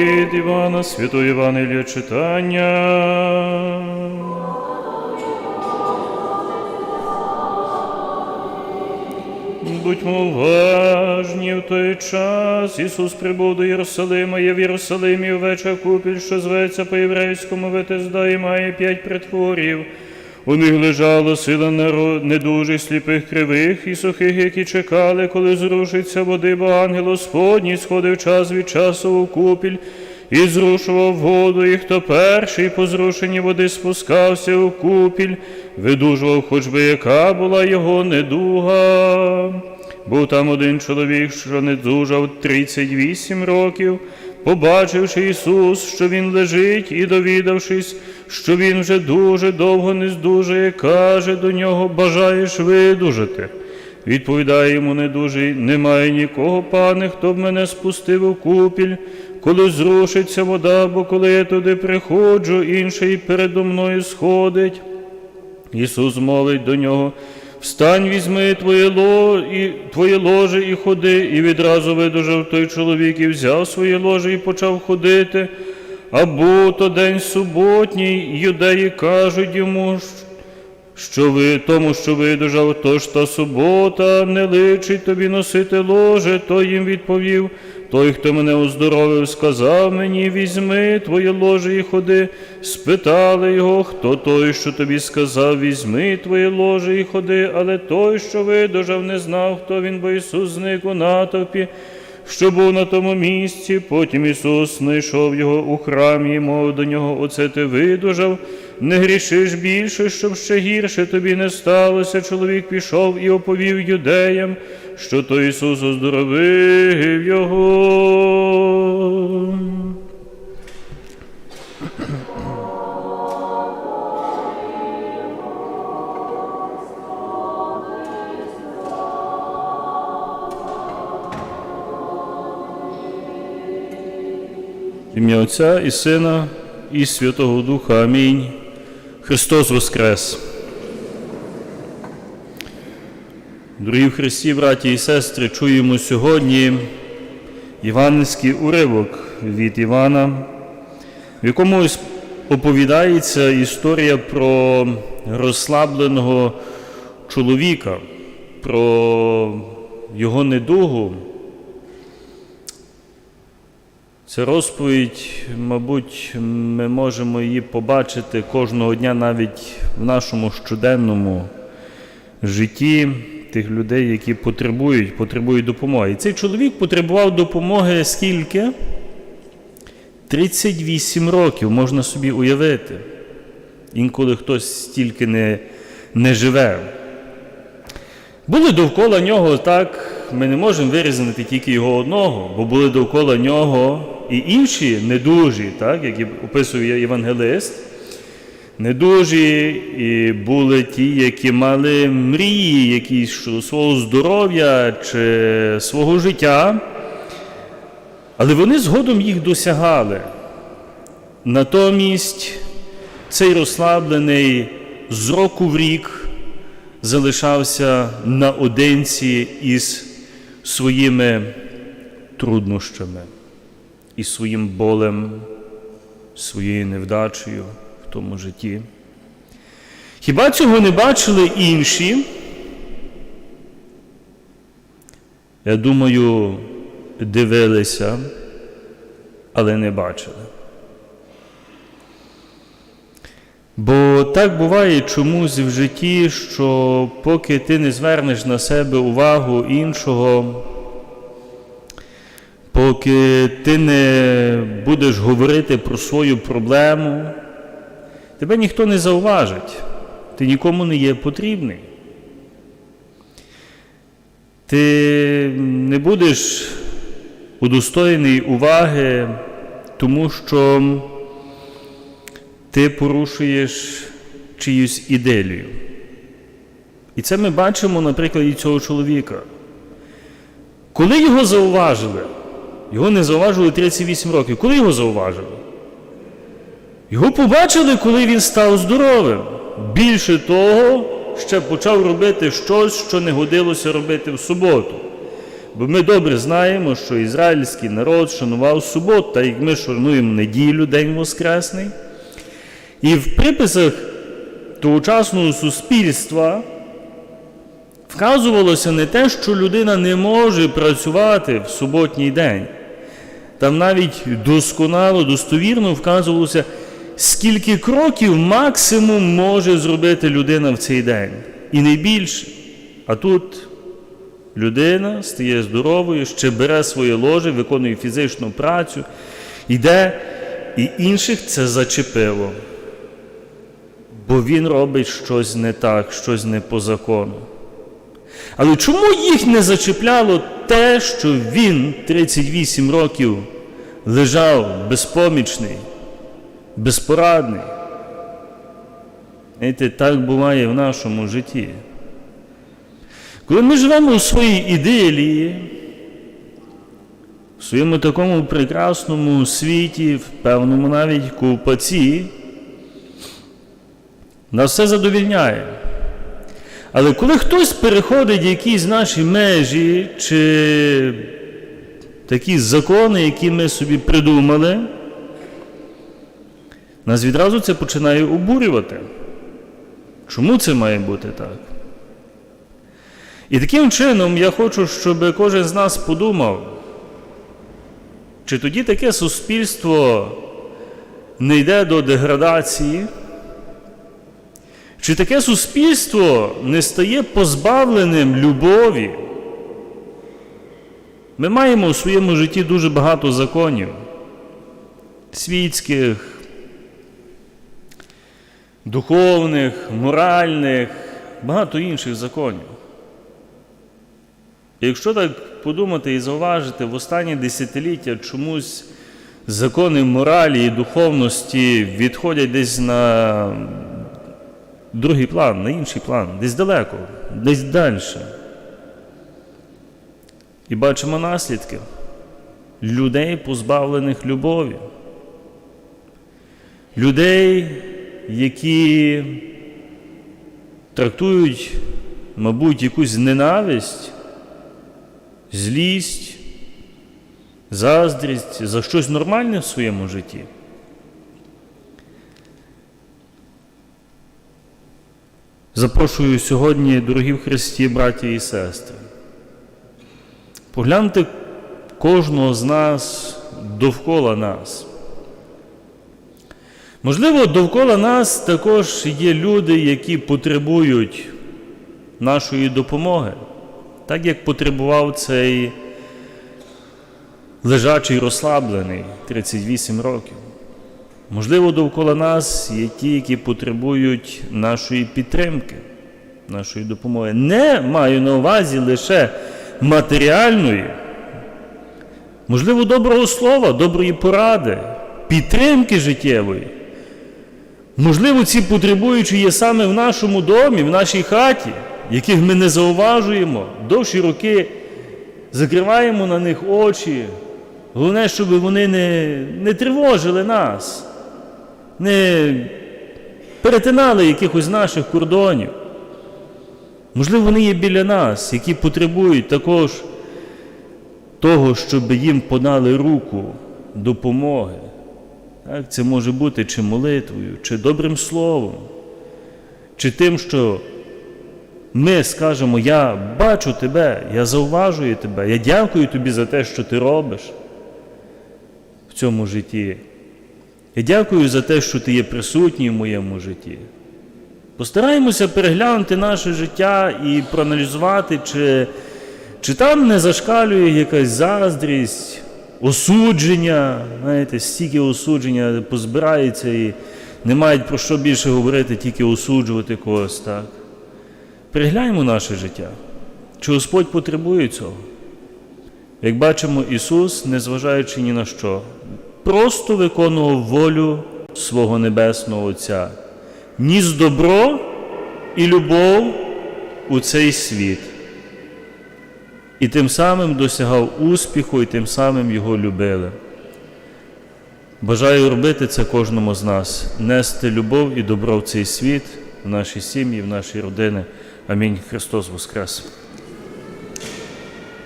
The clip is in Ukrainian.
Від Івана, Святого Євангелія читання. Будьмо уважні в той час. Ісус прибув до Єрусалима, є в Єрусалимі овеча купіль, що зветься по єврейському Ветезда і має п'ять притворів. У них лежало сила недужих, сліпих, кривих і сухих, які чекали, коли зрушиться води, бо ангел Господній сходив час від часу у купіль і зрушував воду, і хто перший по зрушенні води спускався у купіль, видужував, хоч би яка була його недуга. Був там один чоловік, що не дужав 38 років, побачивши Ісус, що Він лежить, і довідавшись, що Він вже дуже довго не здужує, каже до нього, бажаєш видужати. Відповідає йому недужий, немає нікого, пане, хто б мене спустив у купіль, коли зрушиться вода, бо коли я туди приходжу, інший передо мною сходить. Ісус мовить до нього, встань, візьми твоє, ло... і... твоє ложе і ходи, і відразу видужав той чоловік і взяв своє ложе і почав ходити. А був то день суботній, юдеї кажуть йому, що ви тому, що видужав, тож та субота не личить тобі носити ложе, той їм відповів. Той, хто мене оздоровив, сказав мені, візьми твоє ложе і ходи. Спитали його, хто той, що тобі сказав, візьми твоє ложе і ходи, але той, що видужав, не знав, хто він, бо Ісус зник у натовпі, що був на тому місці. Потім Ісус знайшов його у храмі і мов до нього, оце ти видужав, не грішиш більше, щоб ще гірше тобі не сталося. Чоловік пішов і оповів юдеям, що то Ісус оздоровив його. Ім'я Отця і Сина, і Святого Духа. Амінь. Христос Воскрес. Дорогі в Христі, браті і сестри, чуємо сьогодні євангельський уривок від Івана, в якому оповідається історія про розслабленого чоловіка, про його недугу. Ця розповідь, мабуть, ми можемо її побачити кожного дня навіть в нашому щоденному житті тих людей, які потребують, потребують допомоги. І цей чоловік потребував допомоги скільки? 38 років, можна собі уявити. Інколи хтось стільки не, не живе. Були довкола нього так, ми не можемо вирізати тільки його одного, бо були довкола нього і інші недужі, так, які описує євангелист. Недужі і були ті, які мали мрії, якісь щодо свого здоров'я чи свого життя, але вони згодом їх досягали. Натомість цей розслаблений з року в рік залишався наодинці із своїми труднощами, із своїм болем, своєю невдачею в тому житті. Хіба цього не бачили інші? Я думаю, дивилися, але не бачили. Бо так буває чомусь в житті, що поки ти не звернеш на себе увагу іншого, поки ти не будеш говорити про свою проблему, тебе ніхто не зауважить, ти нікому не є потрібний. Ти не будеш удостоєний уваги, тому що ти порушуєш чиюсь іделію. І це ми бачимо на прикладі цього чоловіка. Коли його зауважили, його не зауважили 38 років. Коли його зауважили? Його побачили, коли він став здоровим. Більше того, ще почав робити щось, що не годилося робити в суботу. Бо ми добре знаємо, що ізраїльський народ шанував суботу, так як ми шануємо неділю, День Воскресний. І в приписах тогочасного суспільства вказувалося не те, що людина не може працювати в суботній день. Там навіть досконало, достовірно вказувалося, скільки кроків максимум може зробити людина в цей день. І не більше. А тут людина стає здоровою, ще бере своє ложе, виконує фізичну працю, йде, і інших це зачепило. Бо він робить щось не так, щось не по закону. Але чому їх не зачепляло те, що він 38 років лежав безпомічний, безпорадний? Знаєте, так буває в нашому житті. Коли ми живемо у своїй ідилії, в своєму такому прекрасному світі, в певному навіть ковпаці, нас все задовільняє. Але коли хтось переходить якісь наші межі чи такі закони, які ми собі придумали, нас відразу це починає обурювати. Чому це має бути так? І таким чином я хочу, щоб кожен з нас подумав, чи тоді таке суспільство не йде до деградації, чи таке суспільство не стає позбавленим любові? Ми маємо у своєму житті дуже багато законів, світських, духовних, моральних, багато інших законів. Якщо так подумати і зауважити, в останні десятиліття чомусь закони моралі і духовності відходять десь на другий план, на інший план, десь далеко, десь далі. І бачимо наслідки людей, позбавлених любові, людей, які трактують, мабуть, якусь ненависть, злість, заздрість за щось нормальне в своєму житті. Запрошую сьогодні, дорогі в Христі, браті і сестри. Погляньте кожного з нас довкола нас. Можливо, довкола нас також є люди, які потребують нашої допомоги, так як потребував цей лежачий розслаблений 38 років. Можливо, довкола нас є ті, які потребують нашої підтримки, нашої допомоги. Не маю на увазі лише матеріальної, можливо, доброго слова, доброї поради, підтримки життєвої. Можливо, ці потребуючі є саме в нашому домі, в нашій хаті, яких ми не зауважуємо, довші роки закриваємо на них очі. Головне, щоб вони не, не тривожили нас, не перетинали якихось наших кордонів. Можливо, вони є біля нас, які потребують також того, щоб їм подали руку допомоги. Так, Це може бути чи молитвою, чи добрим словом, чи тим, що ми скажемо, я бачу тебе, я зауважую тебе, я дякую тобі за те, що ти робиш в цьому житті. Я дякую за те, що ти є присутній в моєму житті. Постараємося переглянути наше життя і проаналізувати, чи, чи там не зашкалює якась заздрість, осудження, знаєте, стільки осудження позбирається і не мають про що більше говорити, тільки осуджувати когось. так. Перегляньмо наше життя. Чи Господь потребує цього? Як бачимо, Ісус, незважаючи ні на що, просто виконував волю свого Небесного Отця, ніс добро і любов у цей світ. І тим самим досягав успіху, і тим самим його любили. Бажаю робити це кожному з нас, нести любов і добро в цей світ, в наші сім'ї, в наші родини. Амінь. Христос Воскрес!